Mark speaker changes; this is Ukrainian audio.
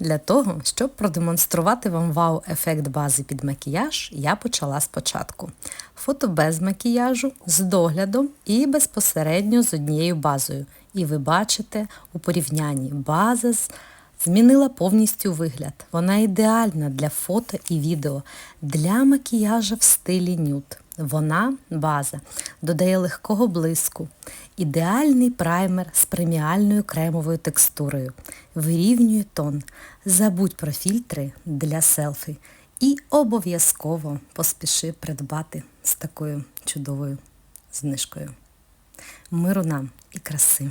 Speaker 1: Для того, щоб продемонструвати вам вау-ефект бази під макіяж, я почала спочатку. Фото без макіяжу, з доглядом і безпосередньо з однією базою. І ви бачите у порівнянні база змінила повністю вигляд. Вона ідеальна для фото і відео, для макіяжу в стилі нюд. Вона база, додає легкого блиску, ідеальний праймер з преміальною кремовою текстурою, вирівнює тон. Забудь про фільтри для селфі і обов'язково поспіши придбати з такою чудовою знижкою. Миру нам і краси!